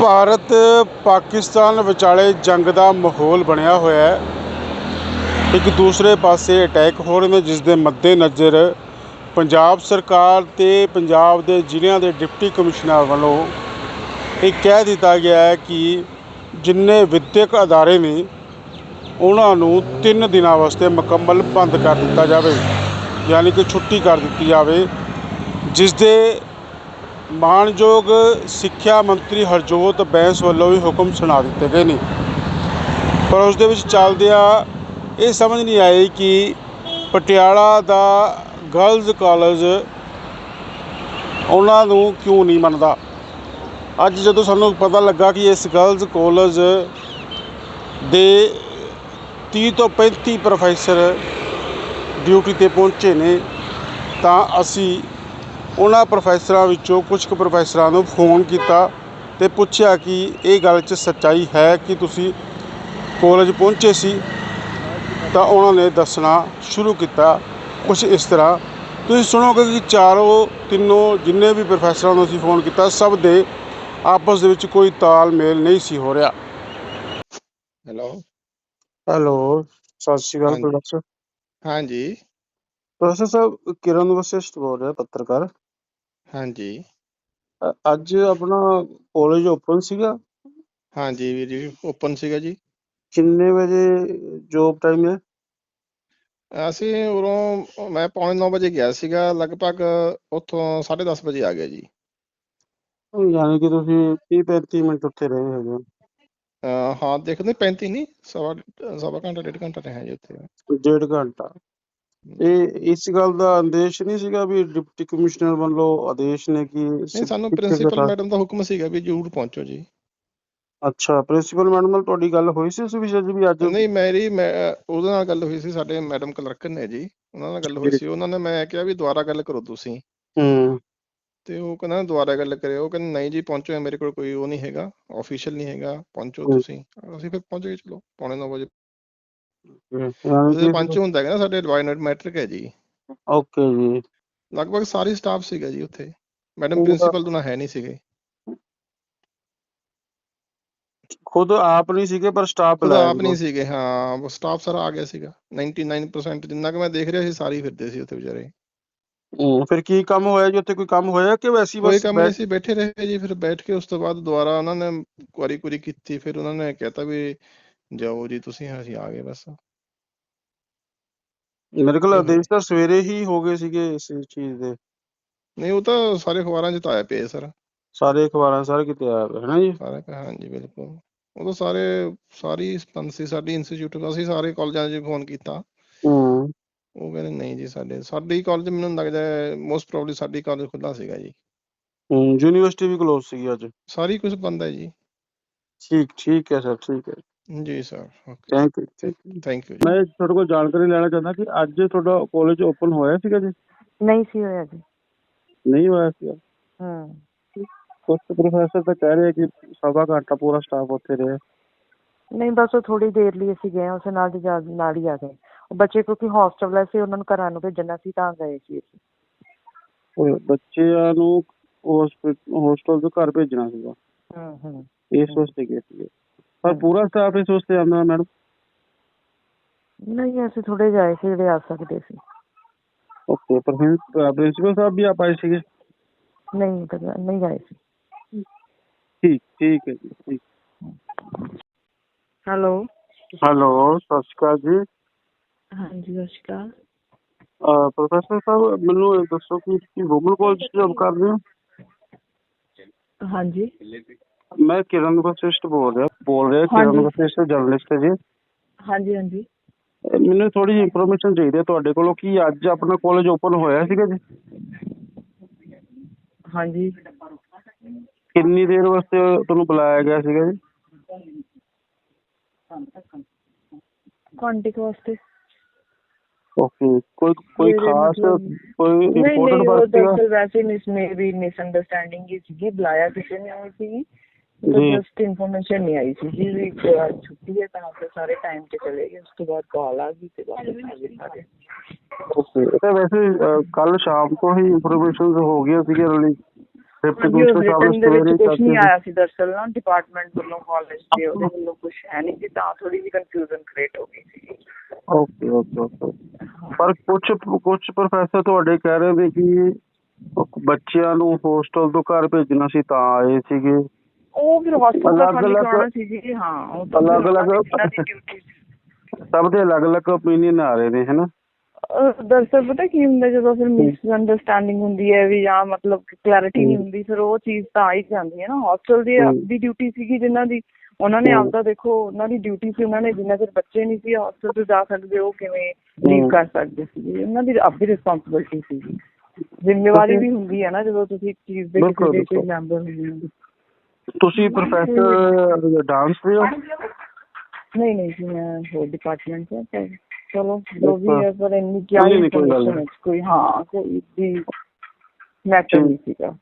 ਭਾਰਤ ਪਾਕਿਸਤਾਨ ਵਿਚਾਲੇ ਜੰਗ ਦਾ ਮਾਹੌਲ ਬਣਿਆ ਹੋਇਆ ਹੈ। ਇੱਕ ਦੂਸਰੇ ਪਾਸੇ ਅਟੈਕ ਹੋ ਰਹੇ ਨੇ ਜਿਸ ਦੇ ਮੱਦੇਨਜ਼ਰ ਪੰਜਾਬ ਸਰਕਾਰ ਤੇ ਪੰਜਾਬ ਦੇ ਜ਼ਿਲ੍ਹਿਆਂ ਦੇ ਡਿਪਟੀ ਕਮਿਸ਼ਨਰ ਵੱਲੋਂ ਇਹ ਕਹਿ ਦਿੱਤਾ ਗਿਆ ਹੈ ਕਿ ਜਿੰਨੇ ਵਿਦਿਅਕ ਅਦਾਰੇ ਨੇ, ਉਹਨਾਂ ਨੂੰ 3 ਦਿਨਾਂ ਵਾਸਤੇ ਮੁਕੰਮਲ ਬੰਦ ਕਰ ਦਿੱਤਾ ਜਾਵੇ, ਯਾਨੀ ਕਿ ਛੁੱਟੀ ਕਰ ਦਿੱਤੀ ਜਾਵੇ ਜਿਸ ਦੇ ਮਾਣਯੋਗ ਸਿੱਖਿਆ ਮੰਤਰੀ ਹਰਜੋਤ ਬੈਂਸ ਵੱਲੋਂ ਵੀ ਹੁਕਮ ਸੁਣਾ ਦਿੱਤੇ ਗਏ ਨੇ। ਪਰ ਉਸ ਦੇ ਵਿੱਚ ਚੱਲਦਿਆਂ ਇਹ ਸਮਝ ਨਹੀਂ ਆਈ ਕਿ ਪਟਿਆਲਾ ਦਾ ਗਰਲਜ਼ ਕਾਲਜ ਉਹਨਾਂ ਨੂੰ ਕਿਉਂ ਨਹੀਂ ਮੰਨਦਾ। ਅੱਜ ਜਦੋਂ ਸਾਨੂੰ ਪਤਾ ਲੱਗਾ ਕਿ ਇਸ ਗਰਲਜ਼ ਕਾਲਜ ਦੇ 30 ਤੋਂ 35 ਪ੍ਰੋਫੈਸਰ ਡਿਊਟੀ ਤੇ ਪਹੁੰਚੇ ਨੇ, ਤਾਂ ਅਸੀਂ ਉਹਨਾਂ ਪ੍ਰੋਫੈਸਰਾਂ ਵਿੱਚੋਂ ਕੁਝ ਕੁ ਪ੍ਰੋਫੈਸਰਾਂ ਨੂੰ ਫੋਨ ਕੀਤਾ ਤੇ ਪੁੱਛਿਆ ਕਿ ਇਹ ਗੱਲ 'ਚ ਸੱਚਾਈ ਹੈ ਕਿ ਤੁਸੀਂ ਕਾਲਜ ਪਹੁੰਚੇ ਸੀ? ਤਾਂ ਉਹਨਾਂ ਨੇ ਦੱਸਣਾ ਸ਼ੁਰੂ ਕੀਤਾ ਕੁਝ ਇਸ ਤਰ੍ਹਾਂ। ਤੁਸੀਂ ਸੁਣੋਗੇ ਕਿ ਚਾਰੋਂ ਤਿੰਨੋਂ ਜਿੰਨੇ ਵੀ ਪ੍ਰੋਫੈਸਰਾਂ ਨੂੰ ਅਸੀਂ ਫੋਨ ਕੀਤਾ ਸਭ ਦੇ ਆਪਸ ਦੇ ਵਿੱਚ ਕੋਈ ਤਾਲਮੇਲ ਨਹੀਂ ਸੀ ਹੋ ਰਿਹਾ। ਹੈਲੋ। ਹੈਲੋ ਸਤਿ ਸ਼੍ਰੀ ਅਕਾਲ ਹਾਂਜੀ। ਪ੍ਰੋਫੈਸਰ। ਹਾਂਜੀ ਪ੍ਰੋਫੈਸਰ ਸਾਹਿਬ ਕਿਰਨ ਵਸਿਸ਼ਟ ਬੋਲ ਰਿਹਾ ਪੱਤਰਕਾਰ। ਹਾਂਜੀ। ਅ- ਅੱਜ ਆਪਣਾ ਕਾਲਜ ਓਪਨ ਸੀਗਾ। ਹਾਂਜੀ ਵੀਰ ਜੀ ਓਪਨ ਸੀਗਾ ਜੀ। ਕਿੰਨੇ ਵਜੇ ਜੋਬ ਟਾਈਮ ਹੈ? ਅਸੀਂ ਉਰੋਂ ਮੈਂ ਪੌਣੇ 9 ਵਜੇ ਗਿਆ ਸੀਗਾ ਲਗਭਗ ਉੱਥੋਂ 10:30 ਵਜੇ ਆ ਗਿਆ ਜੀ। ਯਾਨੀ ਕਿ ਤੁਸੀਂ 30 35 ਮਿੰਟ ਉੱਥੇ ਰਹੇ ਹੈਗੇ ਹੋ। ਅਹ ਹਾਂ ਦੇਖਦੇ 35 ਨਹੀਂ ਸਵਾ ਸਵਾ ਘੰਟਾ ਡੇਢ ਘੰਟਾ ਰਿਹਾ ਜੀ ਉੱਥੇ। ਡੇਢ ਘੰਟਾ। ਇਹ ਇਸ ਗੱਲ ਦਾ ਆਦੇਸ਼ ਨਹੀਂ ਸੀਗਾ ਵੀ ਡਿਪਟੀ ਕਮਿਸ਼ਨਰ ਵੱਲੋਂ ਆਦੇਸ਼ ਨੇ ਕਿ ਨਹੀਂ ਸਾਨੂੰ ਪ੍ਰਿੰਸੀਪਲ ਮੈਡਮ ਦਾ ਹੁਕਮ ਸੀਗਾ ਵੀ ਜ਼ਰੂਰ ਪਹੁੰਚੋ ਜੀ। ਅੱਛਾ ਪ੍ਰਿੰਸੀਪਲ ਮੈਡਮ ਨਾਲ ਤੁਹਾਡੀ ਗੱਲ ਹੋਈ ਸੀ ਉਸ ਵਿਸ਼ੇ 'ਚ ਵੀ ਅੱਜ? ਨਹੀਂ ਮੇਰੀ ਮੈਂ ਉਹਦੇ ਨਾਲ ਗੱਲ ਹੋਈ ਸੀ ਸਾਡੇ ਮੈਡਮ ਕਲਰਕ ਨੇ ਜੀ ਉਹਨਾਂ ਨਾਲ ਗੱਲ ਹੋਈ ਸੀ। ਉਹਨਾਂ ਨੇ ਮੈਂ ਕਿਹਾ ਵੀ ਦੁਬਾਰਾ ਗੱਲ ਕਰੋ ਤੁਸੀਂ। ਹੂੰ। ਤੇ ਉਹ ਕਹਿੰਦਾ ਦੁਬਾਰਾ ਗੱਲ ਕਰਿਓ। ਉਹ ਕਹਿੰਦੇ ਨਹੀਂ ਜੀ ਪਹੁੰਚੋ ਮੇਰੇ ਕੋਲ ਕੋਈ ਉਹ ਨਹੀਂ ਹੈਗਾ ਆਫੀਸ਼ੀਅਲ ਨਹੀਂ ਹੈਗਾ ਪਹੁੰਚੋ। ਤੁਸੀਂ। ਅਸੀਂ ਫਿਰ ਪਹੁੰਚ ਗਏ ਚਲੋ ਪੌਣੇ 9 ਵਜੇ ਕਿ- ਪੰਚ ਹੁੰਦਾ ਹੈਗਾ ਨਾ ਸਾਡੇ ਐਨਵਾਇਰਨਮੈਂਟ ਮੈਟ੍ਰਿਕ ਹੈ ਜੀ। ਓਕੇ ਜੀ। ਲਗਭਗ ਸਾਰੀ ਸਟਾਫ ਸੀਗਾ ਜੀ ਉੱਥੇ। ਮੈਡਮ ਪੂਰਾ- ਪ੍ਰਿੰਸੀਪਲ ਤੋਂ ਨਾ ਹੈ ਨਹੀਂ ਸੀਗੇ। ਖੁਦ ਆਪ ਨਹੀਂ ਸੀਗੇ ਪਰ ਸਟਾਫ ਉਹਦਾ ਆਪ ਨਹੀਂ ਸੀਗੇ ਹਾਂ। ਸਟਾਫ ਸਾਰਾ ਆ ਗਿਆ ਸੀਗਾ। 99% ਜਿੰਨਾ ਕਿ ਮੈਂ ਦੇਖ ਰਿਹਾ ਸੀ ਸਾਰੇ ਫਿਰਦੇ ਸੀ ਉੱਥੇ ਵਿਚਾਰੇ। ਫਿਰ ਕੀ ਕੰਮ ਹੋਇਆ ਜੀ? ਉੱਥੇ ਕੋਈ ਕੰਮ ਹੋਇਆ ਕਿ ਵੈਸੇ ਹੀ ਕੋਈ ਬਸ ਕੰਮ ਨਹੀਂ ਸੀ ਬੈਠੇ ਰਹੇ ਜੀ। ਫਿਰ ਬੈਠ ਕੇ ਉਸ ਤੋਂ ਬਾਅਦ ਦੁਬਾਰਾ ਉਹਨਾਂ ਨੇ ਕੁਆਰੀ ਕੁਰੀ ਕੀਤੀ। ਫਿਰ ਉਹਨਾਂ ਨੇ ਕਹਿਤਾ ਵੀ ਜਾਓ ਜੀ ਤੁਸੀਂ ਅਸੀਂ ਆ ਗਏ ਬਸ। ਮੇਰੇ ਕੋਲ। ਆਦੇਸ਼ ਤਾਂ ਸਵੇਰੇ ਹੀ ਹੋ ਗਏ ਸੀਗੇ ਇਸ ਚੀਜ਼ ਦੇ। ਨਹੀਂ ਉਹ ਤਾਂ ਸਾਰੇ ਅਖਬਾਰਾਂ 'ਚ ਤਾਂ ਆਇਆ ਪਿਆ ਸਰ। ਸਾਰੇ ਅਖਬਾਰਾਂ ਸਾਰੇ ਕਿਤੇ ਆਇਆ ਹੈ ਨਾ ਜੀ? ਸਾਰੇ ਕ- ਹਾਂਜੀ ਬਿਲਕੁਲ। ਉਹ ਤਾਂ ਸਾਰੇ ਸਾਰੀ ਸੰਸਥਾ ਸੀ ਸਾਡੀ ਇੰਸਟੀਚਿਊਟ ਅਸੀਂ ਸਾਰੇ ਕਾਲਜਾਂ 'ਚ ਫੋਨ ਕੀਤਾ। ਹੂੰ। ਉਹ ਕਹਿੰਦੇ ਨਹੀਂ ਜੀ ਸਾਡੇ ਸਾਡੀ ਕਾਲਜ ਮੈਨੂੰ ਲੱਗਦਾ ਹੈ ਮੋਸਟ ਪ੍ਰੋਬਬਲੀ ਸਾਡੀ ਕਾਲਜ ਖੁੱਲਾ ਸੀਗਾ ਜੀ। ਹੂੰ ਯੂਨੀਵਰਸਿਟੀ ਵੀ ਕਲੋਜ਼ ਸੀਗੀ ਅੱਜ। ਸਾਰੀ ਕੁਝ ਬੰਦ ਹੈ ਜੀ। ਠੀਕ ਠੀਕ ਹੈ ਸਰ ਠੀਕ ਹੈ। ਜੀ sir okay thank you thank you ਮੈਂ ਤੁਹਾਡੇ ਕੋਲ ਜਾਣਕਾਰੀ ਲੈਣਾ ਚਾਹੁੰਦਾ ਕਿ ਅੱਜ ਤੁਹਾਡਾ ਕਾਲਜ ਓਪਨ ਹੋਇਆ ਸੀਗਾ ਜੀ? ਨਹੀਂ ਸੀ ਹੋਇਆ ਜੀ। ਨਹੀਂ ਹੋਇਆ ਸੀਗਾ? ਹੂੰ। ਕੁਝ ਪ੍ਰੋਫੈਸਰ ਤਾਂ ਕਹਿ ਰਹੇ ਕਿ ਸਵਾ ਘੰਟਾ ਪੂਰਾ ਸਟਾਫ ਉੱਥੇ ਰਿਹਾ। ਨਹੀਂ ਬਸ ਉਹ ਥੋੜੀ ਦੇਰ ਲਈ ਅਸੀਂ ਗਏ ਉਸ ਨਾਲ ਦੀ ਨਾਲ ਹੀ ਆ ਗਏ। ਉਹ ਬੱਚੇ ਕਿਉਂਕਿ ਹੌਸਟਲ ਵਾਲੇ ਸੀ ਉਹਨਾਂ ਨੂੰ ਘਰਾਂ ਨੂੰ ਭੇਜਣਾ ਸੀ ਤਾਂ ਗਏ ਸੀ ਅਸੀਂ। ਉਹ ਬੱਚਿਆਂ ਨੂੰ ਹੋਸਟਲ ਤੋਂ ਘਰ ਭੇਜਣਾ ਸੀਗਾ। ਹੂੰ ਹੂੰ। ਇਸ ਵਾਸਤੇ ਗਏ ਸੀਗੇ। ਪਰ ਪੂਰਾ ਸਟਾਫ ਇਸ ਵਾਸਤੇ ਆਉਂਦਾ ਮੈਡਮ ਨਹੀਂ ਅਸੀਂ ਥੋੜੇ ਜਾਏ ਸੀ ਜਿਹੜੇ ਆ ਸਕਦੇ ਸੀ ਓਕੇ ਪਰ ਪ੍ਰਿੰਸੀਪਲ ਸਾਹਿਬ ਵੀ ਆਪ ਆਏ ਸੀਗੇ ਨਹੀਂ ਤਾਂ ਨਹੀਂ ਗਏ ਸੀ ਠੀਕ ਠੀਕ ਹੈ ਜੀ ਠੀਕ ਹੈਲੋ ਹੈਲੋ ਸਤਿ ਸ਼੍ਰੀ ਅਕਾਲ ਜੀ ਹਾਂਜੀ ਸਤਿ ਸ਼੍ਰੀ ਅਕਾਲ ਪ੍ਰੋਫੈਸਰ ਸਾਹਿਬ ਮੈਨੂੰ ਇਹ ਦੱਸੋ ਕਿ ਤੁਸੀਂ ਵੂਮਨ ਕਾਲਜ ਜੋਬ ਕਰਦੇ ਹੋ ਹਾਂਜੀ ਮੈਂ ਕਿਰਨ ਵਸਿਸ਼ਟ ਬੋਲ ਰਿਹਾ ਬੋਲ ਰਿਹਾ ਕਿਰਨ ਹਾਂਜੀ। ਵਸਿਸ਼ਟ ਜਰਨਲਿਸਟ ਜੀ। ਹਾਂਜੀ ਹਾਂਜੀ। ਮੈਨੂੰ ਥੋੜੀ ਜਿਹੀ ਇਨਫੋਰਮੇਸ਼ਨ ਚਾਹੀਦੀ ਹੈ ਤੁਹਾਡੇ ਕੋਲੋਂ ਕਿ ਅੱਜ ਆਪਣਾ ਕਾਲਜ ਓਪਨ ਹੋਇਆ ਸੀਗਾ ਜੀ? ਹਾਂਜੀ। ਕਿੰਨੀ ਦੇਰ ਵਾਸਤੇ ਤੁਹਾਨੂੰ ਬੁਲਾਇਆ ਗਿਆ ਸੀਗਾ ਜੀ? ਕੰਟੈਕਟ ਵਾਸਤੇ। ਓਕੇ ਕੋਈ ਕੋਈ ਮੇਰੇ ਖਾਸ ਮਤਲਬ- ਕੋਈ ਨਹੀਂ ਇੰਪੋਰਟੈਂਟ ਨਹੀਂ ਉਹ ਵਰਕ ਸੀਗਾ? ਦਰਅਸਲ ਵੈਸੇ ਮਿਸ ਮੇਰੀ ਮਿਸਅੰਡਰਸਟੈਂਡਿੰਗ ਹੀ ਸੀਗੀ ਬੁਲਾਇਆ ਕਿਸੇ ਨੇ ਹੋਈ ਸੀ। ਜੀ। ਜਸਟ ਇਨਫੋਰਮੇਸ਼ਨ ਨਹੀਂ ਆਈ ਸੀ ਜੀ ਵੀ ਇੱਕ ਅੱਜ ਛੁੱਟੀ ਹੈ ਤਾਂ ਫਿਰ ਸਾਰੇ ਟਾਈਮ ਤੇ ਚਲੇ ਗਏ ਉਸ ਤੋਂ ਬਾਅਦ ਕਾਲ ਆ ਗਈ ਤੇ ਬਾਅਦ ਵਿੱਚ ਆ ਗਏ ਸਾਰੇ। ਓਕੇ ਇਹ ਤਾਂ ਵੈਸੇ ਕੱਲ ਸ਼ਾਮ ਤੋਂ ਹੀ ਇਨਫੋਰਮੇਸ਼ਨ ਹੋ ਗਈਆਂ ਸੀਗੀਆਂ ਰਿਲੀਜ਼ ਡਿਪਟੀ ਹਾਂਜੀ ਉਹ ਕਮਿਸ਼ਨਰ ਸਾਹਿਬ ਰਿਟਰਨ ਨੇ ਦੇ ਸਵੇਰੇ ਵਿੱਚ ਹੀ ਕੁਝ ਨਹੀਂ ਆਇਆ ਸੀ ਦਰਸਲ ਨਾ ਡਿਪਾਰਟਮੈਂਟ ਵੱਲੋਂ ਕਾਲਜ ਦੇ ਉਹਦੇ ਵੱਲੋਂ ਕੁਝ ਹੈ ਨਹੀਂ ਸੀ ਤਾਂ ਥੋੜੀ ਜਿਹੀ ਕਨਫਿਊਜ਼ਨ ਕ੍ਰੀਏਟ ਹੋ ਗਈ ਸੀ ਓਕੇ ਓਕੇ ਓਕੇ ਪਰ ਕੁਝ ਕੁਝ ਪ੍ਰੋਫੈਸਰ ਤੁਹਾਡੇ ਕਹਿ ਰਹੇ ਨੇ ਕਿ ਬੱਚਿਆਂ ਨੂੰ ਹੋਸਟਲ ਤੋਂ ਘਰ ਭੇਜਣਾ ਸੀ ਤਾਂ ਆਏ ਸੀਗੇ। ਉਹ ਫਿਰ ਹਸਪਤਾਲ ਦਾ ਖਾਲੀ ਕਰਾਉਣਾ ਸੀ ਜੀ ਹਾਂ ਉਹ ਦੀ- ਦੀ ਡਿਊਟੀ ਸਭ ਦੇ ਅਲੱਗ-ਅਲੱਗ ਓਪੀਨੀਅਨ ਆ ਰਹੇ ਨੇ ਹੈਨਾ ਦਰਸਲ ਪਤਾ ਕੀ ਹੁੰਦਾ ਜਦੋਂ ਫਿਰ ਮਿਸ ਅੰਡਰਸਟੈਂਡਿੰਗ ਹੁੰਦੀ ਹੈ ਵੀ ਜਾਂ ਮਤਲਬ ਕਲੈਰਿਟੀ ਨਹੀਂ ਹੁੰਦੀ ਫਿਰ ਉਹ ਚੀਜ਼ ਤਾਂ ਆ ਹੀ ਜਾਂਦੀ ਹੈ ਨਾ ਹੌਸਟਲ ਦੀ। ਆਪਦੀ ਡਿਊਟੀ ਸੀਗੀ ਜਿਨ੍ਹਾਂ ਦੀ ਉਹਨਾਂ ਨੇ। ਆਪਦਾ ਦੇਖੋ ਉਹਨਾਂ ਦੀ ਡਿਊਟੀ ਸੀ ਉਹਨਾਂ ਨੇ ਜਿੰਨਾ ਚਿਰ ਬੱਚੇ ਨਹੀਂ ਸੀ ਹੌਸਟਲ ਤੋਂ ਜਾ ਸਕਦੇ ਉਹ ਕਿਵੇਂ ਲੀਵ। ਕਰ ਸਕਦੇ ਸੀ ਉਹਨਾਂ ਦੀ ਆਪਦੀ ਰਿਸਪੌਂਸਿਬਿਲਟੀ ਸੀ ਜ਼ਿੰਮੇਵਾਰੀ ਵੀ ਹੁੰਦੀ ਹੈ ਨਾ ਜਦੋਂ ਤੁਸੀਂ ਇੱਕ ਚੀਜ਼ ਦੇ ਕਿਸੇ ਦੇ। ਮੈਂਬਰ ਹੁੰਦੇ ਹੋ ਤੁਸੀਂ ਪ੍ਰੋਫੈਸਰ ਡਾਂਸ ਦੇ ਹੋ? ਨਹੀਂ ਨਹੀਂ ਜੀ ਮੈਂ ਹੋਰ ਡਿਪਾਰਟਮੈਂਟ ਹੈ ਪਰ ਚਲੋ ਜੋ ਵੀ ਹੈ ਪਰ ਇੰਨੀ ਕਿਆ ਨਹੀਂ, ਨਹੀਂ, ਕੋਈ ਗੱਲ ਇਨਫੋਰਮੇਸ਼ਨ ਨਹੀਂ। ਹੈ ਕੋਈ ਹਾਂ ਕੋਈ ਵੀ ਮੈਟਰ ਨਹੀਂ ਸੀਗਾ।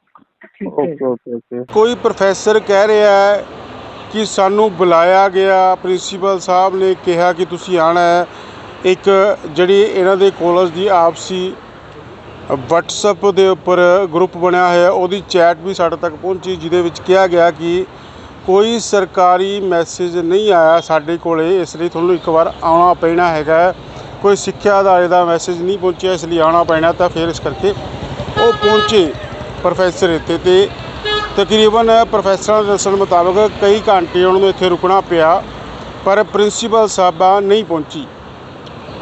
ਠੀਕ ਹੈ ਓਕੇ ਓਕੇ ਓਕੇ। ਕੋਈ ਪ੍ਰੋਫੈਸਰ ਕਹਿ ਰਿਹਾ ਹੈ ਕਿ ਸਾਨੂੰ ਬੁਲਾਇਆ ਗਿਆ ਪ੍ਰਿੰਸੀਪਲ ਸਾਹਿਬ ਨੇ ਕਿਹਾ ਕਿ ਤੁਸੀਂ ਆਣਾ ਹੈ। ਇੱਕ ਜਿਹੜੀ ਇਹਨਾਂ ਦੇ ਕਾਲਜ ਦੀ ਆਪਸੀ WhatsApp ਦੇ ਉੱਪਰ ਗਰੁੱਪ ਬਣਿਆ ਹੋਇਆ ਉਹਦੀ ਚੈਟ ਵੀ ਸਾਡੇ ਤੱਕ ਪਹੁੰਚੀ, ਜਿਹਦੇ ਵਿੱਚ ਕਿਹਾ ਗਿਆ ਕਿ ਕੋਈ ਸਰਕਾਰੀ ਮੈਸੇਜ ਨਹੀਂ ਆਇਆ ਸਾਡੇ ਕੋਲੇ। ਇਸ ਲਈ ਤੁਹਾਨੂੰ ਇੱਕ ਵਾਰ ਆਉਣਾ ਪੈਣਾ ਹੈਗਾ ਕੋਈ ਸਿੱਖਿਆ ਅਦਾਰੇ ਦਾ ਮੈਸੇਜ ਨਹੀਂ ਪਹੁੰਚਿਆ, ਇਸ ਲਈ ਆਉਣਾ ਪੈਣਾ, ਤਾਂ ਫਿਰ ਇਸ ਕਰਕੇ ਉਹ ਪਹੁੰਚੇ ਪ੍ਰੋਫੈਸਰ ਇੱਥੇ ਤੇ। ਤਕਰੀਬਨ ਪ੍ਰੋਫੈਸਰਾਂ ਦੇ ਦੱਸਣ ਮੁਤਾਬਕ ਕਈ ਘੰਟੇ ਉਹਨਾਂ ਨੂੰ ਇੱਥੇ ਰੁਕਣਾ ਪਿਆ, ਪਰ ਪ੍ਰਿੰਸੀਪਲ ਸਾਹਿਬਾ ਨਹੀਂ ਪਹੁੰਚੀ।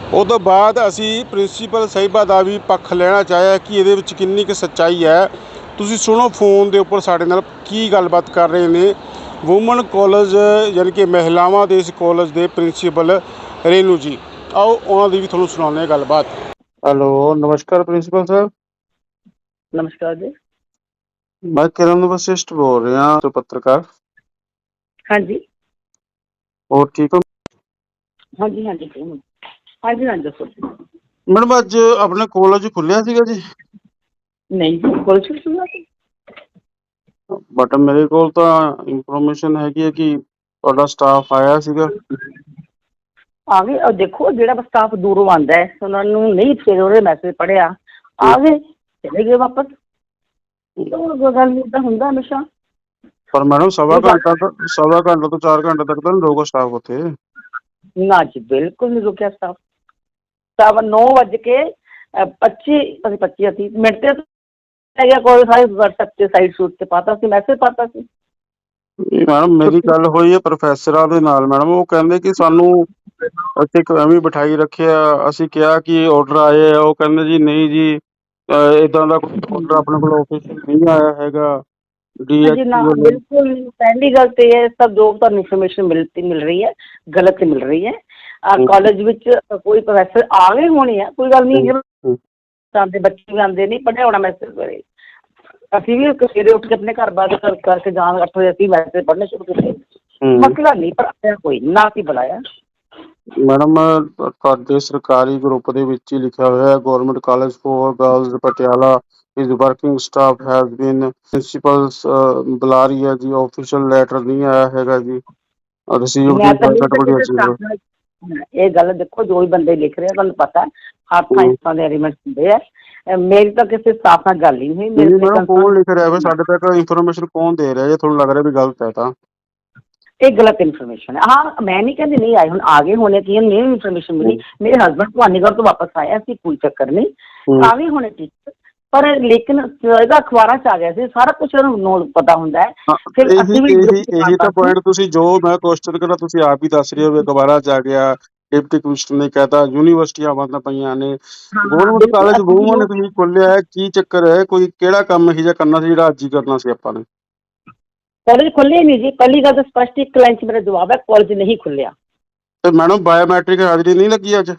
ਉਹ ਤੋਂ ਬਾਅਦ ਅਸੀਂ ਪ੍ਰਿੰਸੀਪਲ ਸਾਹਿਬਾ ਦਾ ਵੀ ਪੱਖ ਲੈਣਾ ਚਾਹਿਆ ਕਿ ਇਹਦੇ ਵਿੱਚ ਕਿੰਨੀ ਕੁ ਸੱਚਾਈ ਹੈ। ਤੁਸੀਂ ਸੁਣੋ ਫੋਨ ਦੇ ਉੱਪਰ ਸਾਡੇ ਨਾਲ ਕੀ ਗੱਲਬਾਤ ਕਰ ਰਹੇ ਨੇ। ਵੂਮਨ ਕਾਲਜ ਯਾਨੀ ਕਿ ਮਹਿਲਾਵਾਂ ਦੇ ਇਸ ਕਾਲਜ ਦੇ ਪ੍ਰਿੰਸੀਪਲ ਰੇਨੂ ਜੀ। ਆਓ ਉਹਨਾਂ ਦੀ ਵੀ ਤੁਹਾਨੂੰ ਸੁਣਾਉਂਦੇ ਹਾਂ ਗੱਲਬਾਤ। ਹੈਲੋ ਨਮਸਕਾਰ ਪ੍ਰਿੰਸੀਪਲ ਸਰ ਨਮਸਕਾਰ ਜੀ। ਮੈਂ ਕਿਰਨ ਵਸਿਸ਼ਟ ਬੋਲ ਰਿਹਾ ਹਾਂ ਪੱਤਰਕਾਰ। ਹਾਂਜੀ। ਹੋਰ ਠੀਕ ਹੋ? ਹਾਂਜੀ ਹਾਂਜੀ ਕਹੋ। ਹਾਂਜੀ ਹਾਂਜੀ ਦੱਸੋ। ਮੈਡਮ ਅੱਜ ਆਪਣੇ ਕਾਲਜ ਖੁੱਲਿਆ ਸੀਗਾ ਜੀ। ਨਹੀਂ ਕੋਲ ਸੁਣਨਾ ਸੀ। ਬਟ ਮੇਰੇ ਕੋਲ ਤਾਂ ਇਨਫੋਰਮੇਸ਼ਨ ਹੈਗੀ ਹੈ ਕਿ ਤੁਹਾਡਾ ਸਟਾਫ ਆਇਆ ਸੀਗਾ। ਆ ਗਏ ਔਰ ਦੇਖੋ ਜਿਹੜਾ ਸਟਾਫ ਦੂਰੋਂ ਆਂਦਾ ਹੈ ਉਹਨਾਂ ਨੂੰ ਨਹੀਂ ਫਿਰ ਉਹਦੇ ਮੈਸੇਜ ਪੜਿਆ ਆ ਗਏ ਚਲੇ ਗਏ ਵਾਪਸ। ਕੋਈ ਗੱਲ ਨਹੀਂ ਤਾਂ ਹੁੰਦਾ ਹਮੇਸ਼ਾ। ਪਰ ਮੈਡਮ ਸਵਾ ਉਹ ਘੰਟਾ ਤੋਂ ਸਵਾ ਘੰਟਾ ਤੋਂ 4 ਘੰਟੇ ਤੱਕ ਤਾਂ ਨਹੀਂ ਸਟਾਫ ਉੱਥੇ। ਨਾ ਜੀ ਬਿਲਕੁਲ ਨਹੀਂ ਰੁਕਿਆ ਸਟਾਫ ਸਵਾ 9 ਵਜ ਕੇ ਅ, 25 ਅਸੀਂ 25 30 ਮਿੰਟ ਤੇ ਹੈਗਾ ਕੋਈ ਸਾਰੇ WhatsApp ਤੇ ਸਾਈਡ ਸੂਟ ਤੇ ਪਾਤਾ ਸੀ ਮੈਸੇਜ ਪਾਤਾ ਸੀ ਨਹੀਂ ਮੈਡਮ ਮੇਰੀ ਗੱਲ ਹੋਈ ਹੈ ਪ੍ਰੋਫੈਸਰਾਂ ਦੇ ਨਾਲ ਮੈਡਮ ਉਹ ਕਹਿੰਦੇ ਕਿ ਸਾਨੂੰ ਇੱਥੇ ਇੱਕ ਐਵੇਂ ਬਿਠਾਈ ਰੱਖਿਆ ਅਸੀਂ ਕਿਹਾ ਕਿ ਆਰਡਰ ਆਏ ਆ ਉਹ ਕਹਿੰਦੇ ਜੀ ਨਹੀਂ ਜੀ ਇਦਾਂ ਦਾ ਕੋਈ ਆਰਡਰ ਆਪਣੇ ਕੋਲ ਆਫਿਸ ਨਹੀਂ ਆਇਆ ਹੈਗਾ ਜੀ ਨਾ ਬਿਲਕੁਲ ਪਹਿਲੀ ਗੱਲ ਤੇ ਇਹ ਸਭ ਜੋ ਤੁਹਾਨੂੰ ਇਨਫੋਰਮੇਸ਼ਨ ਮਿਲਤੀ ਮਿਲ ਰਹੀ ਹੈ ਗਲਤ ਮਿਲ ਰਹੀ ਹੈ ਆ ਹਮ। ਕਾਲਜ ਵਿੱਚ ਕੋਈ ਪ੍ਰੋਫੈਸਰ ਆ ਗਏ ਹੋਣੇ ਆ ਕੋਈ ਗੱਲ ਨਹੀਂ। ਸਾਡੇ ਬੱਚੇ ਵੀ ਆਉਂਦੇ ਨਹੀਂ ਪੜ੍ਹਿਆ ਹੋਣਾ ਮੈਸੇਜ ਕਰੇ ਅਸੀਂ ਵੀ ਸਵੇਰੇ ਉੱਠ ਕੇ ਆਪਣੇ ਘਰ ਬਾਹਰ ਕਰ ਕਰਕੇ ਜਾਣ ਅੱਠ ਵਜੇ ਅਸੀਂ ਮੈਸੇਜ ਪੜ੍ਹਨੇ ਸ਼ੁਰੂ ਕੀਤੇ। ਮਸਲਾ ਨਹੀਂ ਪਰ ਆਇਆ ਕੋਈ ਨਾ ਸੀ ਬੁਲਾਇਆ। ਮੈਡਮ ਤੁਹਾਡੇ ਸਰਕਾਰੀ ਗਰੁੱਪ ਦੇ ਵਿੱਚ ਹੀ ਲਿਖਿਆ ਹੋਇਆ ਹੈ government college for girls Patiala is working staff has been principals ਬੁਲਾ ਰਹੀ ਹੈ ਜੀ ਆਫੀਸ਼ੀਅਲ ਲੈਟਰ ਨਹੀਂ ਆਇਆ ਹੈਗਾ ਜੀ। ਤਾਂ ਦੀ ਨਹੀਂ ਇਹ ਗੱਲ ਦੇਖੋ ਜੋ ਵੀ ਬੰਦੇ ਲਿਖ ਰਹੇ ਆ ਤੁਹਾਨੂੰ ਪਤਾ ਹੈ, ਹਰ ਥਾਂ ਹਮ। ਇਸ ਦੇ ਐਲੀਮੈਂਟਸ ਹੁੰਦੇ ਆ। ਮੇਰੀ ਤਾਂ ਕਿਸੇ ਸਟਾਫ ਨਾਲ ਗੱਲ ਹੀ ਨਹੀਂ ਹੋਈ ਮੇਰੇ ਤੇ ਕੌਣ ਲਿਖ ਰਿਹਾ ਹੈ ਸਾਡੇ ਤੱਕ ਇਨਫੋਰਮੇਸ਼ਨ ਕੌਣ ਦੇ ਰਿਹਾ ਜੇ ਤੁਹਾਨੂੰ ਲੱਗ ਰਿਹਾ ਵੀ ਗਲਤ ਹੈ ਤਾਂ। ਇਹ ਗਲਤ ਇਨਫੋਰਮੇਸ਼ਨ ਹੈ। ਹਾਂ ਮੈਂ ਨਹੀਂ ਕਹਿੰਦੀ ਨਹੀਂ ਆਏ ਹੁਣ ਆਗੇ ਹੋਣੇ ਕਿ ਨਹੀਂ ਇਨਫੋਰਮੇਸ਼ਨ ਮਿਲੀ। ਮੇਰੇ ਹਸਬੰਡ ਭਵਾਨੀਗੜ੍ਹ ਤੋਂ ਵਾਪਸ ਆਇਆ ਸੀ ਕੋਈ ਚੱਕਰ ਨਹੀਂ। ਹਮ। ਆ ਗਏ ਹੋਣੇ ਠੀਕ ਪਰ ਲੇਕਿਨ ਇਹਦਾ ਅਖਬਾਰਾਂ ਚ ਆ ਗਿਆ ਸੀ ਸਾਰਾ ਕੁਝ ਉਹਨੂੰ ਨੂੰ ਪਤਾ ਹੁੰਦਾ ਹੈ। ਫਿਰ ਇਹੀ ਅਸੀਂ ਵੀ ਇਹੀ ਇਹੀ ਤਾਂ ਪੁਆਇੰਟ ਤੁਸੀਂ ਜੋ ਮੈਂ ਕੁਐਸਚਨ ਕਰਨਾ ਤੁਸੀਂ ਆਪ ਹੀ ਦੱਸ ਰਹੇ ਹੋ ਵੀ ਅਖਬਾਰਾਂ 'ਚ ਆ ਗਿਆ ਡਿਪਟੀ ਕਮਿਸ਼ਨਰ ਨੇ ਕਹਿਤਾ ਯੂਨੀਵਰਸਿਟੀਆਂ ਬੰਦ ਪਈਆਂ ਨੇ। ਗਵਰਨਮੈਂਟ ਕਾਲਜ ਵੂਮਨ ਵੀ ਤੁਸੀਂ ਖੋਲਿਆ ਹੈ ਕੀ ਚੱਕਰ ਹੈ ਕੋਈ ਕਿਹੜਾ ਕੰਮ ਹੀ ਜਿਹਾ ਕਰਨਾ ਸੀ ਜਿਹੜਾ ਅੱਜ ਹੀ ਕਰਨਾ ਸੀ ਆਪਾਂ ਨੇ? ਕਾਲਜ ਖੁੱਲੇ ਨਹੀਂ ਜੀ ਪਹਿਲੀ ਗੱਲ ਤਾਂ ਸਪਸ਼ਟ ਇੱਕ ਲਾਈਨ 'ਚ ਮੇਰਾ ਜਵਾਬ ਹੈ ਕਾਲਜ ਨਹੀਂ ਖੁੱਲਿਆ ਤੇ ਮੈਡਮ ਬਾਇਓਮੈਟ੍ਰਿਕ ਹਾਜ਼ਰੀ ਨਹੀਂ ਲੱਗੀ ਅੱਜ?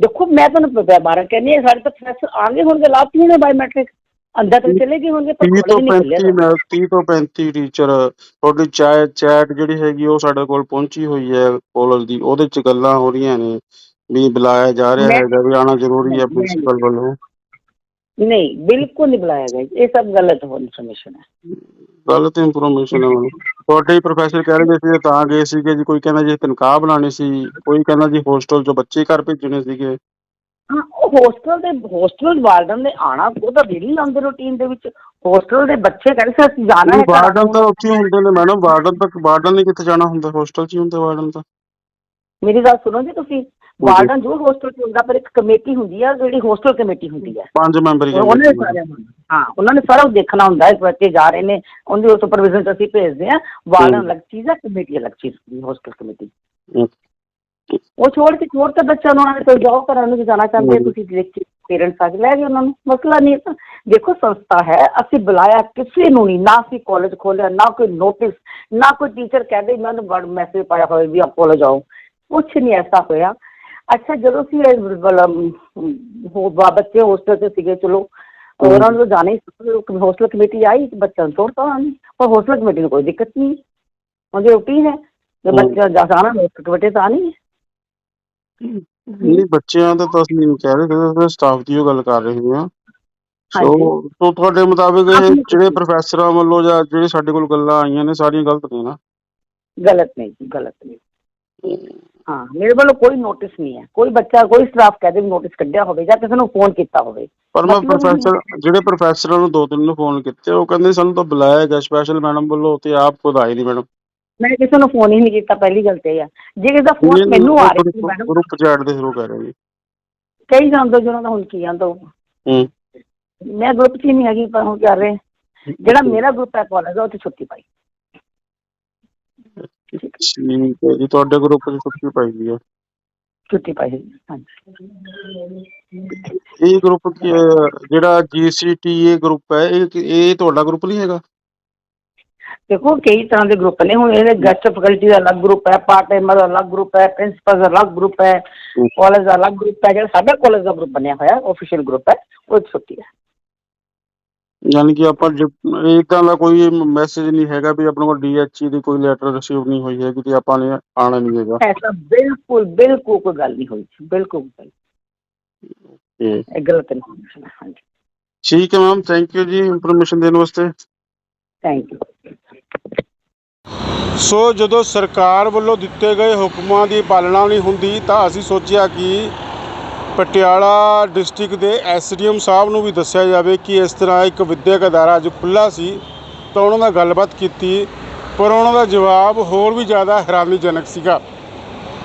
ਦੇਖੋ ਮੈਂ ਤੁਹਾਨੂੰ ਬਾਰਾਂ ਕਹਿੰਦੀ ਹਾਂ ਸਾਡੇ ਤਾਂ ਪ੍ਰੋਫੈਸਰ ਆ ਗਏ ਹੋਣਗੇ ਲਾਤੀ ਹੋਣੇ ਬਾਇਓਮੈਟ੍ਰਿਕ ਅੰਦਰ ਤੱਕ ਚਲੇ ਗਏ ਹੋਣਗੇ ਪਰ 30 ਤੋਂ ਕਾਲਜ ਨਹੀਂ 35 ਖੁੱਲਿਆ ਮੈਂ 30 ਤੋਂ 35 ਟੀਚਰ ਤੁਹਾਡੀ ਚੈਟ ਚੈਟ ਜਿਹੜੀ ਹੈਗੀ ਉਹ ਸਾਡੇ ਕੋਲ ਪਹੁੰਚੀ ਹੋਈ ਹੈ ਕਾਲਜ ਦੀ ਉਹਦੇ 'ਚ ਗੱਲਾਂ ਹੋ ਰਹੀਆਂ ਨੇ ਵੀ ਬੁਲਾਇਆ ਜਾ ਰਿਹਾ ਹੈਗਾ ਵੀ ਆਣਾ ਜ਼ਰੂਰੀ ਹੈ ਪ੍ਰਿੰਸੀਪਲ ਵੱਲੋਂ। ਨਹੀਂ ਬਿਲਕੁਲ ਨਹੀਂ ਬੁਲਾਇਆ ਗਿਆ ਜੀ। ਇਹ ਸਭ ਗਲਤ ਇਨਫੋਰਮੇਸ਼ਨ ਹੈ। ਗਲਤ ਇਨਫੋਰਮੇਸ਼ਨ ਹੈ ਮੈਡਮ। ਤੁਹਾਡੇ ਪ੍ਰੋਫੈਸਰ ਕਹਿ ਰਹੇ ਸੀ ਤਾਂ ਗਏ ਸੀਗੇ ਜੀ ਕੋਈ ਕਹਿੰਦਾ ਜੀ ਤਨਖਾਹ ਬਣਾਉਣੀ ਸੀ ਕੋਈ ਕਹਿੰਦਾ ਜੀ ਹੋਸਟਲ 'ਚੋਂ ਬੱਚੇ ਘਰ ਭੇਜਣੇ ਸੀਗੇ। ਹਾਂ ਉਹ ਹੋਸਟਲ ਦੇ ਹੋਸਟਲ ਵਾਰਡਨ ਦੇ ਆਣਾ ਉਹ ਤਾਂ ਡੇਲੀ ਆਉਂਦੇ ਰੂਟੀਨ ਦੇ ਵਿੱਚ। ਹੋਸਟਲ ਦੇ ਬੱਚੇ ਕਹਿੰਦੇ ਸੀ ਅਸੀਂ ਜਾਣਾ ਹੈ ਘਰਾਂ। ਵਾਰਡਨ ਨੂੰ। ਤਾਂ ਉੱਥੇ ਹੀ ਹੁੰਦੇ ਨੇ ਮੈਡਮ। ਵਾਰਡਨ ਤੱਕ ਵਾਰਡਨ ਨਹੀਂ ਕਿੱਥੇ ਜਾਣਾ ਹੁੰਦਾ? ਹੋਸਟਲ 'ਚ ਹੀ ਹੁੰਦੇ ਵਾਰਡਨ ਤਾਂ। ਮੇਰੀ ਗੱਲ ਸੁਣੋ ਜੀ ਤੁਸੀਂ। ਵਾਰਡਨ ਜੋ ਹੋਸਟਲ ਚ ਹੁੰਦਾ ਪਰ ਇੱਕ ਕਮੇਟੀ ਹੁੰਦੀ ਆ ਜਿਹੜੀ ਹੋਸਟਲ ਕਮੇਟੀ ਹੁੰਦੀ ਹੈ ਪੰਜ ਮੈਂਬਰੀ ਉਹਨੇ ਕਮੇਟੀ ਸਾਰਿਆਂ ਨੂੰ ਹਾਂ ਉਹਨਾਂ ਨੇ ਸਾਰਾ ਦੇਖਣਾ ਹੁੰਦਾ ਕਿ ਬੱਚੇ ਜਾ ਰਹੇ ਨੇ। ਉਹਦੀ ਸੁਪਰਵਿਜ਼ਨ ਚ ਅਸੀਂ ਭੇਜਦੇ ਆ। ਵਾਰਡਨ। ਅਲੱਗ ਚੀਜ਼ ਹੈ ਕਮੇਟੀ ਅਲੱਗ ਚੀਜ਼ ਹੁੰਦੀ ਹੋਸਟਲ ਕਮੇਟੀ। ਉਹ ਛੋੜ ਕੇ ਛੋੜ ਤੇ ਬੱਚਿਆਂ ਨੂੰ ਨੇ ਕੋਈ ਜੋਬ ਕਰਨ ਨੂੰ ਜਾਣਾ ਚਾਹੁੰਦੇ ਆ। ਤੁਸੀਂ ਦੇਖ ਕੇ ਪੇਰੈਂਟਸ ਆ ਕੇ ਲੈ ਗਏ ਉਹਨਾਂ ਨੂੰ। ਮਸਲਾ ਨਹੀਂ ਤਾਂ ਦੇਖੋ ਸੰਸਥਾ ਹੈ ਅਸੀਂ ਬੁਲਾਇਆ ਕਿਸੇ ਨੂੰ ਨਹੀਂ ਨਾ ਅਸੀਂ ਕਾਲਜ ਖੋਲਿਆ ਨਾ ਕੋਈ ਨੋਟਿਸ ਨਾ ਕੋਈ ਟੀਚਰ ਕਹਿੰਦੇ ਮੈਂ ਉਹਨੂੰ ਮੈਸੇਜ ਪਾਇਆ ਹੋਵੇ ਵੀ ਆਪ ਕਾਲਜ ਆਓ। ਕੁਛ ਨਹੀਂ ਐਸਾ ਹੋਇਆ। ਅੱਛਾ ਜਦੋਂ ਅਸੀਂ ਬੱਚੇ ਹੋਸਟਲ 'ਚ ਸੀਗੇ ਚਲੋ ਉਹਨਾਂ ਨੂੰ ਤਾਂ ਜਾਣਾ ਹੀ ਹੋਸਟਲ ਕਮੇਟੀ ਆਈ ਬੱਚਿਆਂ ਨੂੰ ਨੇ। ਪਰ ਹੋਸਟਲ ਕਮੇਟੀ ਨੂੰ ਕੋਈ ਦਿੱਕਤ ਨਹੀਂ। ਉਹਦੀ ਰੂਟੀਨ ਹੈ। ਜੇ। ਬੱਚਾ ਜਾ ਜਾਣਾ ਹੋਸਟਲ ਕਮੇਟੀ ਤਾਂ ਨਹੀਂ ਨਹੀਂ ਬੱਚਿਆਂ ਦਾ ਤਾਂ ਅਸੀਂ ਨਹੀਂ ਕਹਿ ਰਹੇ ਸਟਾਫ ਦੀ ਉਹ ਗੱਲ ਕਰ ਰਹੇ ਹਾਂ ਸੋ। ਸੋ ਤੁਹਾਡੇ ਮੁਤਾਬਿਕ ਜਿਹੜੇ ਪ੍ਰੋਫੈਸਰਾਂ ਵੱਲੋਂ ਜਾਂ ਜਿਹੜੇ ਸਾਡੇ ਕੋਲ ਗੱਲਾਂ ਆਈਆਂ ਨੇ ਸਾਰੀਆਂ ਗਲਤ ਨੇ ਨਾ? ਗਲਤ ਨਹੀਂ ਗਲਤ ਨਹੀਂ ਹਾਂ ਮੇਰੇ ਵੱਲੋਂ ਕੋਈ ਨੋਟਿਸ ਨਹੀਂ ਹੈ। ਕੋਈ ਬੱਚਾ ਕੋਈ ਸਟਾਫ ਕਹਦੇ ਵੀ ਨੋਟਿਸ ਕੱਢਿਆ ਹੋਵੇ ਜਾਂ ਕਿਸੇ ਨੂੰ ਫੋਨ ਕੀਤਾ ਹੋਵੇ। ਪਰ ਮੈਂ ਮਤਲਬ ਇਹ ਪ੍ਰੋਫੈਸਰ ਜਿਹੜੇ ਪ੍ਰੋਫੈਸਰਾਂ ਨੂੰ ਦੋ ਤਿੰਨ ਨੂੰ ਫੋਨ ਕੀਤੇ। ਉਹ ਕਹਿੰਦੇ ਸਾਨੂੰ ਤਾਂ ਬੁਲਾਇਆ ਗਿਆ ਸਪੈਸ਼ਲ ਮੈਡਮ ਵੱਲੋਂ ਤੇ ਆਪ ਖੁਦ ਆਏ ਨਹੀਂ ਮੈਡਮ ਮੈਂ ਕਿਸੇ ਨੂੰ ਫੋਨ ਹੀ ਨਹੀਂ ਕੀਤਾ ਪਹਿਲੀ ਗੱਲ ਤੇ ਇਹ ਆ। ਜੇ ਕਿਸੇ ਦਾ ਫੋਨ ਮੈਨੂੰ ਆ ਰਿਹਾ ਸੀ ਮੈਡਮ ਗਰੁੱਪ ਚੈਟ ਦੇ ਥਰੂ ਕਰ ਰਹੇ ਜੀ। ਕਈ ਜਾਂਦੋ ਜਿਹਨਾਂ ਦਾ ਹੁਣ ਕੀ ਜਾਂਦਾ ਉਹ ਹੂੰ। ਮੈਂ ਗਰੁੱਪ 'ਚ ਹੀ ਨਹੀਂ ਹੈਗੀ ਪਰ ਹੁਣ ਕਰ ਰਹੇ। ਜਿਹੜਾ ਮੇਰਾ ਗਰੁੱਪ ਹੈ ਕਾਲਜ ਦਾ ਉਹ 'ਚ ਛੁੱਟੀ ਪਾਈ। ਠੀਕ ਹੈ ਜੀ ਤੁਹਾਡੇ ਗਰੁੱਪ 'ਚ ਛੁੱਟੀ ਪਾਈ ਗਈ ਹੈ ਛੁੱਟੀ ਪਾਈ ਹੋਈ ਹੈ, ਹਾਂਜੀ ਇਹ ਗਰੁੱਪ ਕੀ ਹੈ? ਜਿਹੜਾ ਜੀਸੀਟੀਏ ਗਰੁੱਪ ਹੈ ਇਹ ਇਹ ਤੁਹਾਡਾ ਗਰੁੱਪ ਨਹੀਂ ਹੈਗਾ ਦੇਖੋ ਕਈ ਤਰ੍ਹਾਂ ਦੇ ਗਰੁੱਪ ਨੇ ਹੁਣ ਇਹਦੇ ਗੈਸਟ ਫੈਕਲਟੀ ਦਾ ਅਲੱਗ ਗਰੁੱਪ ਹੈ ਪਾਰਟ ਟਾਈਮਰ ਦਾ ਅਲੱਗ ਗਰੁੱਪ ਹੈ ਪ੍ਰਿੰਸੀਪਲ ਦਾ ਅਲੱਗ ਗਰੁੱਪ ਹੈ। ਕਾਲਜ ਦਾ ਅਲੱਗ ਗਰੁੱਪ ਹੈ ਜਿਹੜਾ ਸਾਡਾ ਕਾਲਜ ਦਾ ਗਰੁੱਪ ਬਣਿਆ ਹੋਇਆ ਆਫੀਸ਼ੀਅਲ ਗਰੁੱਪ ਹੈ ਉਹ 'ਚ ਛੁੱਟੀ ਹੈ ਯਾਨੀ ਕਿ ਆਪਾਂ ਇਦਾਂ ਦਾ ਕੋਈ ਮੈਸੇਜ ਨਹੀਂ ਹੈਗਾ ਵੀ ਆਪਣੇ ਕੋਲ ਡੀਐਚਈ ਦੀ ਕੋਈ ਲੈਟਰ ਰਿਸੀਵ ਨਹੀਂ ਹੋਈ ਹੈਗੀ ਤੇ ਆਪਾਂ ਨੇ ਆਣਾ ਨਹੀਂ ਹੈਗਾ। ਐਸਾ ਬਿਲਕੁਲ ਬਿਲਕੁਲ ਕੋਈ ਗੱਲ ਨਹੀਂ ਹੋਈ ਬਿਲਕੁਲ ਗੱਲ ਇਹ ਗਲਤ ਇਨਫੋਰਮੇਸ਼ਨ ਹੈ ਹਾਂਜੀ। ਠੀਕ ਹੈ ਮੈਮ ਥੈਂਕ ਯੂ ਜੀ ਇਨਫੋਰਮੇਸ਼ਨ ਦੇਣ ਵਾਸਤੇ। ਥੈਂਕ ਯੂ ਸੋ ਜਦੋਂ ਸਰਕਾਰ ਵੱਲੋਂ ਦਿੱਤੇ ਗਏ ਹੁਕਮਾਂ ਦੀ ਪਾਲਣਾ ਨਹੀਂ ਹੁੰਦੀ ਤਾਂ ਅਸੀਂ ਸੋਚਿਆ ਕਿ ਪਟਿਆਲਾ ਡਿਸਟ੍ਰਿਕਟ ਦੇ ਐਸਡੀਐਮ ਸਾਹਿਬ ਨੂੰ ਵੀ ਦੱਸਿਆ ਜਾਵੇ ਕਿ ਇਸ ਤਰ੍ਹਾਂ ਇੱਕ ਵਿਦਿਅਕ ਅਦਾਰਾ ਅੱਜ ਖੁੱਲ੍ਹਾ ਸੀ ਤਾਂ ਉਹਨਾਂ ਨਾਲ ਗੱਲਬਾਤ ਕੀਤੀ, ਪਰ ਉਹਨਾਂ ਦਾ ਜਵਾਬ ਹੋਰ ਵੀ ਜ਼ਿਆਦਾ ਹੈਰਾਨੀਜਨਕ ਸੀਗਾ।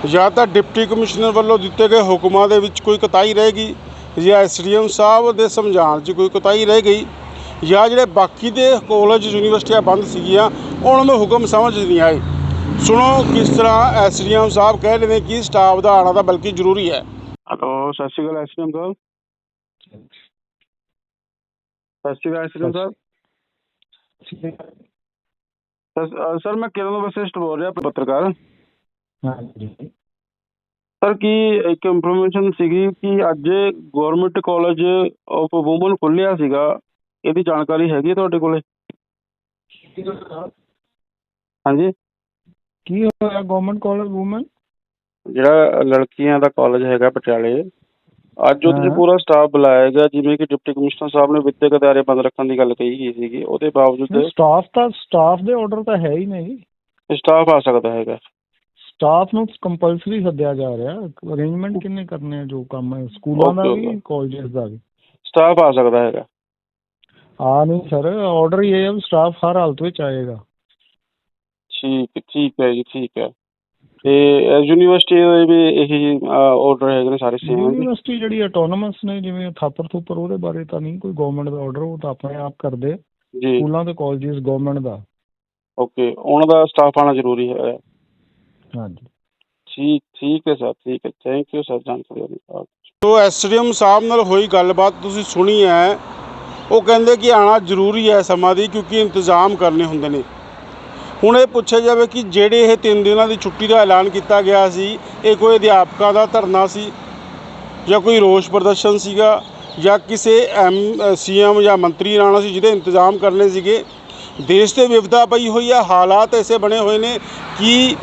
ਜਾਂ ਤਾਂ ਡਿਪਟੀ ਕਮਿਸ਼ਨਰ ਵੱਲੋਂ ਦਿੱਤੇ ਗਏ ਹੁਕਮਾਂ ਦੇ ਵਿੱਚ ਕੋਈ ਕਤਾਈ ਰਹਿ ਗਈ, ਜਾਂ ਐਸਡੀਐਮ ਸਾਹਿਬ ਦੇ ਸਮਝਾਉਣ 'ਚ ਕੋਈ ਕੋਤਾਹੀ ਰਹਿ ਗਈ, ਜਾਂ ਜਿਹੜੇ ਬਾਕੀ ਦੇ ਕਾਲਜ, ਯੂਨੀਵਰਸਿਟੀਆਂ ਬੰਦ ਸੀਗੀਆਂ, ਉਹਨਾਂ ਨੂੰ ਹੁਕਮ ਸਮਝ ਨਹੀਂ ਆਏ। ਸੁਣੋ ਕਿਸ ਤਰ੍ਹਾਂ ਐਸਡੀਐਮ ਸਾਹਿਬ ਕਹਿ ਰਹੇ ਨੇ ਕਿ ਸਟਾਫ ਦਾ ਆਉਣਾ ਤਾਂ ਬਲਕਿ ਜ਼ਰੂਰੀ ਹੈ। ਹੈਲੋ ਸਤਿ ਸ਼੍ਰੀ ਅਕਾਲ ਐਸਡੀਐਮ ਸਾਹਿਬ ਸਤਿ ਸ਼੍ਰੀ ਅਕਾਲ ਐਸਡੀਐਮ ਸਾਹਿਬ ਸਰ- ਸਰ ਮੈਂ ਕਿਰਨ ਵਸਿਸ਼ਟ ਬੋਲ ਰਿਹਾ ਪੱਤਰਕਾਰ। ਹਾਂਜੀ। ਸਰ ਕੀ ਇੱਕ ਇਨਫੋਰਮੇਸ਼ਨ ਸੀਗੀ ਕਿ ਅੱਜ ਗਵਰਨਮੈਂਟ ਕਾਲਜ ਆਫ ਵੂਮਨ ਖੁੱਲਿਆ ਸੀਗਾ ਇਹਦੀ ਜਾਣਕਾਰੀ ਹੈਗੀ ਹੈ ਤੁਹਾਡੇ ਕੋਲੇ? ਹਾਂਜੀ। ਕੀ ਹੋਇਆ ਗਵਰਨਮੈਂਟ ਕਾਲਜ ਵੂਮਨ ਜਿਹੜਾ ਲੜਕੀਆਂ ਦਾ ਕਾਲਜ ਹੈਗਾ ਪਟਿਆਲੇ ਅੱਜ ਉਹਦੇ 'ਚ ਹਾਂ। ਪੂਰਾ ਸਟਾਫ ਬੁਲਾਇਆ ਗਿਆ ਜਿਵੇਂ ਕਿ ਡਿਪਟੀ ਕਮਿਸ਼ਨਰ ਸਾਹਿਬ ਨੇ ਵਿਦਿਅਕ ਅਦਾਰੇ ਬੰਦ ਰੱਖਣ ਦੀ ਗੱਲ ਕਹੀ ਗਈ ਸੀਗੀ ਉਹਦੇ ਬਾਵਜੂਦ ਸਟਾਫ ਤਾਂ ਸਟਾਫ ਦੇ ਆਰਡਰ ਤਾਂ ਹੈ ਹੀ ਨਹੀਂ। ਸਟਾਫ ਆ ਸਕਦਾ ਹੈਗਾ। ਸਟਾਫ ਨੂੰ ਕੰਪਲਸਰੀ ਸੱਦਿਆ ਜਾ ਰਿਹਾ ਅਰੇਂਜਮੈਂਟ ਕਿੰਨੇ ਕਰਨੇ ਆ ਜੋ ਕੰਮ ਹੈ ਸਕੂਲਾਂ ਦਾ Okay, ਵੀ okay. ਕਾਲਜਸ ਦਾ ਵੀ। ਸਟਾਫ ਆ ਸਕਦਾ ਹੈਗਾ। ਆ ਨਹੀਂ ਸਰ ਆਰਡਰ ਇਹ ਹੈ ਵੀ ਸਟਾਫ ਹਰ ਹਾਲਤ ਵਿੱਚ ਆਏਗਾ। ਠੀਕ ਠੀਕ ਹੈ ਜੀ ਠੀਕ ਹੈ। ਤੇ ਯੂਨੀਵਰਸਿਟੀ ਦੇ ਵੀ ਇਹੀ ਆਰਡਰ ਹੈਗੇ ਨੇ ਸਾਰੇ ਸੇਮ ਯੂਨੀਵਰਸਿਟੀ ਜਿਹੜੀ ਆਟੋਨਮਸ ਨੇ ਜਿਵੇਂ ਥਾਪਰ ਥੂਪਰ ਉਹਦੇ ਬਾਰੇ ਤਾਂ ਨਹੀਂ ਕੋਈ ਗਵਰਨਮੈਂਟ ਦਾ ਆਰਡਰ ਉਹ ਤਾਂ ਆਪਣੇ ਆਪ ਕਰਦੇ। ਜੀ। ਸਕੂਲਾਂ ਤੇ ਕਾਲਜਸ ਗਵਰਨਮੈਂਟ ਦਾ। ਓਕੇ ਉਹਨਾਂ ਦਾ ਸਟਾਫ ਆਣਾ ਜ਼ਰੂਰੀ ਹੈ ਹਾਂਜੀ। ਠੀਕ ਠੀਕ ਹੈ ਸਰ ਠੀਕ ਹੈ। ਥੈਂਕ ਯੂ ਸਰ ਜਾਣਕਾਰੀ ਦੇਣ ਲਈ। ਸੋ ਐਸਡੀਐਮ ਸਾਹਿਬ ਨਾਲ ਹੋਈ ਗੱਲਬਾਤ ਤੁਸੀਂ ਸੁਣੀ ਹੈ। ਉਹ ਕਹਿੰਦੇ ਕਿ ਆਣਾ ਜ਼ਰੂਰੀ ਹੈ ਸਮਾਂ ਦੀ ਕਿਉਂਕਿ ਇੰਤਜ਼ਾਮ ਕਰਨੇ ਹੁੰਦੇ ਨੇ। ਹੁਣ ਇਹ ਪੁੱਛਿਆ ਜਾਵੇ ਕਿ ਜਿਹੜੇ ਇਹ ਤਿੰਨ ਦਿਨਾਂ ਦੀ ਛੁੱਟੀ ਦਾ ਐਲਾਨ ਕੀਤਾ ਗਿਆ ਸੀ, ਇਹ ਕੋਈ ਅਧਿਆਪਕਾਂ ਦਾ ਧਰਨਾ ਸੀ ਜਾਂ ਕੋਈ ਰੋਸ ਪ੍ਰਦਰਸ਼ਨ ਸੀਗਾ ਜਾਂ ਕਿਸੇ ਐਮ ਸੀਐਮ ਜਾਂ ਮੰਤਰੀ ਨੇ ਸੀ ਜਿਹਦੇ ਇੰਤਜ਼ਾਮ ਕਰਨੇ ਸੀਗੇ? ਦੇਸ਼ ਤੇ ਵਿਵਧਾ ਪਈ ਹੋਈ ਆ, ਹਾਲਾਤ ਐਸੇ ਬਣੇ ਹੋਏ ਨੇ ਕਿ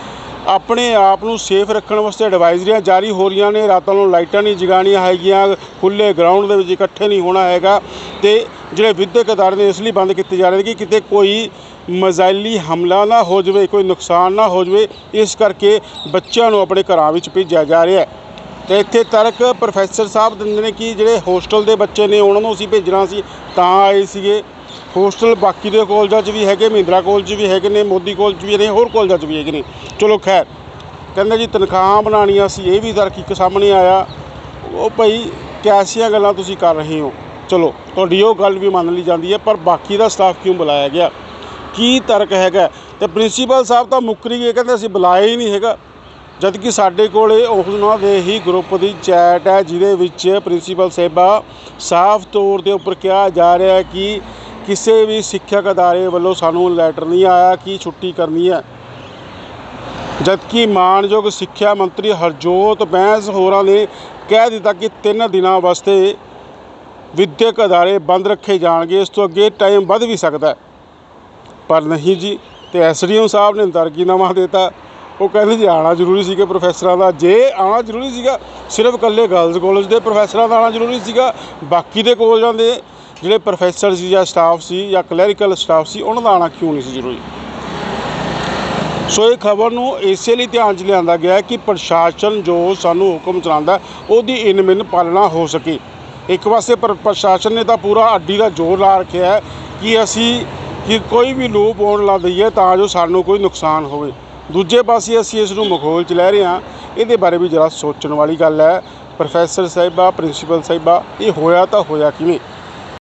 ਆਪਣੇ ਆਪ ਨੂੰ ਸੇਫ ਰੱਖਣ ਵਾਸਤੇ ਐਡਵਾਈਜ਼ਰੀਆਂ ਜਾਰੀ ਹੋ ਰਹੀਆਂ ਨੇ, ਰਾਤਾਂ ਨੂੰ ਲਾਈਟਾਂ ਨਹੀਂ ਜਗਾਉਣੀਆਂ ਹੈਗੀਆਂ ਖੁੱਲੇ ਗਰਾਊਂਡ ਦੇ ਵਿੱਚ ਇਕੱਠੇ ਨਹੀਂ ਹੋਣਾ ਹੈਗਾ ਤੇ ਜਿਹੜੇ ਵਿਦਿਅਕ ਅਦਾਰੇ ਨੇ ਇਸ ਲਈ ਬੰਦ ਕੀਤੇ ਜਾ ਰਹੇ ਨੇ ਕਿ ਕਿਤੇ ਕੋਈ ਮਜ਼ਾਇਲੀ ਹਮਲਾ ਨਾ ਹੋ ਜਾਵੇ, ਕੋਈ ਨੁਕਸਾਨ ਨਾ ਹੋ ਜਾਵੇ, ਇਸ ਕਰਕੇ ਬੱਚਿਆਂ ਨੂੰ ਆਪਣੇ ਘਰਾਂ ਵਿੱਚ ਭੇਜਿਆ ਜਾ ਰਿਹਾ ਹੈ। ਤੇ ਇੱਥੇ ਤਰਕ ਪ੍ਰੋਫੈਸਰ ਸਾਹਿਬ ਦਿੰਦੇ ਨੇ ਕਿ ਜਿਹੜੇ ਹੋਸਟਲ ਦੇ ਬੱਚੇ ਨੇ, ਉਹਨਾਂ ਨੂੰ ਅਸੀਂ ਭੇਜਣਾ ਸੀ, ਤਾਂ ਆਏ ਸੀਗੇ। ਹੋਸਟਲ ਬਾਕੀ ਦੇ ਕਾਲਜਾਂ 'ਚ ਵੀ ਹੈਗੇ, ਮਹਿੰਦਰਾ ਕਾਲਜ 'ਚ ਵੀ ਹੈਗੇ ਨੇ, ਮੋਦੀ ਕਾਲਜ 'ਚ ਵੀ ਨੇ, ਹੋਰ ਕਾਲਜਾਂ 'ਚ ਵੀ ਹੈਗੇ ਨੇ। ਚਲੋ ਖੈਰ, ਕਹਿੰਦੇ ਜੀ ਤਨਖਾਹਾਂ ਬਣਾਉਣੀਆਂ ਸੀ, ਇਹ ਵੀ ਤਰਕ ਇੱਕ ਸਾਹਮਣੇ ਆਇਆ। ਉਹ ਭਾਈ ਕੈਸੀਆਂ ਗੱਲਾਂ ਤੁਸੀਂ ਕਰ ਰਹੇ ਹੋ। ਚਲੋ, ਤੁਹਾਡੀ ਉਹ ਗੱਲ ਵੀ ਮੰਨ ਲਈ ਜਾਂਦੀ ਹੈ, ਪਰ ਬਾਕੀ ਦਾ ਸਟਾਫ ਕਿਉਂ ਬੁਲਾਇਆ ਗਿਆ? ਕੀ ਤਰਕ ਹੈਗਾ? ਤੇ ਪ੍ਰਿੰਸੀਪਲ ਸਾਹਿਬ ਤਾਂ ਮੁੱਕਰੀ ਗਏ, ਕਹਿੰਦੇ ਅਸੀਂ ਬੁਲਾਇਆ ਹੀ ਨਹੀਂ ਹੈਗਾ। ਜਦ ਕਿ ਸਾਡੇ ਕੋਲੇ ਉਹਨਾਂ ਦੇ ਹੀ ਗਰੁੱਪ ਦੀ ਚੈਟ ਹੈ, ਜਿਹਦੇ ਵਿੱਚ ਪ੍ਰਿੰਸੀਪਲ ਸਾਹਿਬਾ ਸਾਫ਼ ਤੌਰ ਦੇ ਉੱਪਰ ਕਿਹਾ ਜਾ ਰਿਹਾ ਹੈ ਕਿ ਕਿਸੇ ਵੀ ਸਿੱਖਿਅਕ ਅਦਾਰੇ ਵੱਲੋਂ ਸਾਨੂੰ ਲੈਟਰ ਨਹੀਂ ਆਇਆ, ਕਿ ਛੁੱਟੀ ਕਰਨੀ ਹੈ। ਜਦਕਿ ਮਾਨਯੋਗ ਸਿੱਖਿਆ ਮੰਤਰੀ ਹਰਜੋਤ ਬੈਂਸ ਹੋਰਾਂ ਨੇ ਕਹਿ ਦਿੱਤਾ ਕਿ ਤਿੰਨ ਦਿਨਾਂ ਵਾਸਤੇ ਵਿਦਿਅਕ ਅਦਾਰੇ ਬੰਦ ਰੱਖੇ ਜਾਣਗੇ, ਇਸ ਤੋਂ ਅੱਗੇ ਟਾਈਮ ਵੱਧ ਵੀ ਸਕਦਾ ਹੈ। ਪਰ ਨਹੀਂ ਜੀ ਤੇ ਐਸਡੀਐਮ ਸਾਹਿਬ ਨੇ ਦਰਗੀਨਾਮਾ ਦਿੱਤਾ। ਉਹ ਕਹਿੰਦੇ ਜੀ ਆਉਣਾ ਜ਼ਰੂਰੀ ਸੀਗਾ ਪ੍ਰੋਫੈਸਰਾਂ ਦਾ। ਜੇ ਆਉਣਾ ਜ਼ਰੂਰੀ ਸੀਗਾ ਸਿਰਫ ਇਕੱਲੇ ਗਰਲਜ਼ ਕਾਲਜ ਦੇ ਪ੍ਰੋਫੈਸਰਾਂ ਦਾ ਆਉਣਾ ਜ਼ਰੂਰੀ ਸੀਗਾ ਬਾਕੀ ਦੇ ਕਾਲਜਾਂ ਦੇ ਜਿਹੜੇ ਪ੍ਰੋਫੈਸਰ ਸੀ ਜਾਂ ਸਟਾਫ ਸੀ ਜਾਂ ਕਲੈਰੀਕਲ ਸਟਾਫ ਸੀ ਉਹਨਾਂ ਦਾ ਆਉਣਾ ਕਿਉਂ ਨਹੀਂ ਸੀ ਜ਼ਰੂਰੀ? ਸੋ ਇਹ ਖਬਰ ਨੂੰ ਇਸੇ ਲਈ ਧਿਆਨ 'ਚ ਲਿਆਂਦਾ ਗਿਆ ਕਿ ਪ੍ਰਸ਼ਾਸਨ ਜੋ ਸਾਨੂੰ ਹੁਕਮ ਚਲਾਉਂਦਾ ਹੈ, ਉਹਦੀ ਇਨਮਿਨ ਪਾਲਣਾ ਹੋ ਸਕੇ। ਇੱਕ ਪਾਸੇ ਪ੍ਰ- ਪ੍ਰਸ਼ਾਸਨ ਨੇ ਤਾਂ ਪੂਰਾ ਅੱਡੀ ਦਾ ਜ਼ੋਰ ਲਾ ਰੱਖਿਆ ਕਿ ਅਸੀਂ ਕਿ ਕੋਈ ਵੀ ਲੂਪ ਹੋਣ ਲਾ ਦਈਏ ਤਾਂ ਜੋ ਸਾਨੂੰ ਕੋਈ ਨੁਕਸਾਨ ਹੋਵੇ। ਦੂਜੇ ਪਾਸੇ ਅਸੀਂ ਇਸ ਨੂੰ ਮਖੌਲ 'ਚ ਲੈ ਰਹੇ ਹਾਂ। ਇਹਦੇ ਬਾਰੇ ਵੀ ਜਰਾ ਸੋਚਣ ਵਾਲੀ ਗੱਲ ਹੈ। ਪ੍ਰੋਫੈਸਰ ਸਾਹਿਬਾ, ਪ੍ਰਿੰਸੀਪਲ ਸਾਹਿਬਾ, ਇਹ ਹੋਇਆ ਤਾਂ ਹੋਇਆ ਕਿਵੇਂ?